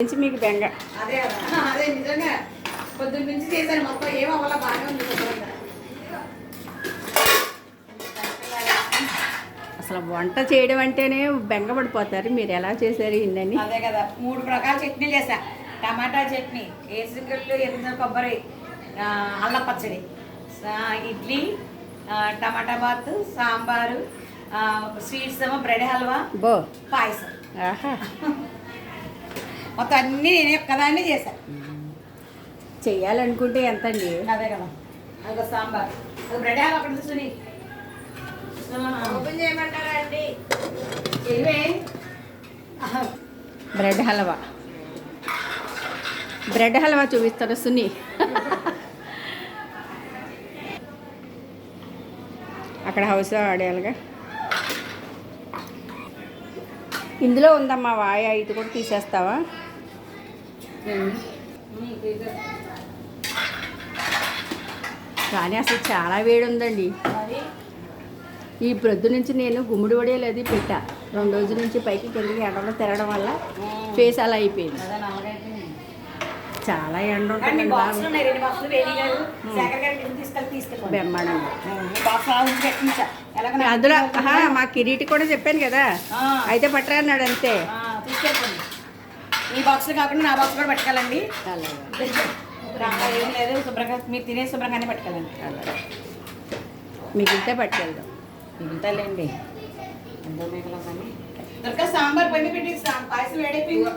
నుంచి మీకు బెంగ అదే అదే. నిజంగా పొద్దున్న నుంచి చేశాను మొత్తం ఏం అవ్వాల బాగానే ఉంది. అసలు వంట చేయడం అంటేనే బెంగ పడిపోతారు. మీరు ఎలా చేశారు ఇన్నని అదే కదా. మూడు రకాల చట్నీలు చేశా. టమాటా చట్నీ ఏసుగడ్డలు ఎనిమిది కొబ్బరి అల్లం పచ్చడి. Idli tomato bath sambar sweets ఏమో బ్రెడ్ హల్వా బో. పాయసం. ఆహా. మొత్తం అన్నీ నేను ఒక్కదాన్ని చేశా. చెయ్యాలనుకుంటే ఎంత అండి అదే కదా. అదిగో సాంబార్. అది బ్రెడ్ హల్వా అక్కడ చూసుని ఓపెన్ చేయమంటారా అండి? బ్రెడ్ హల్వా. బ్రెడ్ హల్వా చూపిస్తారు సుని అక్కడ హౌస్ ఆడేయాలిగా. ఇందులో ఉందమ్మా వాయ ఇది కూడా తీసేస్తావా? కానీ అసలు చాలా వేడి ఉందండి ఈ ప్రొద్దు నుంచి నేను గుమ్మడి వడియాలు అది పెట్టా. రెండు రోజుల నుంచి పైకి కిందకి ఎండలో తిరగడం వల్ల ఫేస్ అలా అయిపోయింది. చాలా ఎండ ఉంటుంది అందులో మా కిరీటి కూడా చెప్పాను కదా. అయితే పట్టరా అన్నాడు అంతే. ఈ బాక్సులు కాకుండా నా బాక్స్ కూడా పట్టుకెళ్ళండి. ఏం లేదు శుభ్రంగా మీరు తినే శుభ్రంగానే పట్టుకెళ్ళండి. మిగిలితే పట్టుకెళ్దాం. ఇంతలేండి. ఎంతో మిగలం కానీ దొరక సాంబార్ పని పెట్టి పాయసం వేడైపోయింది.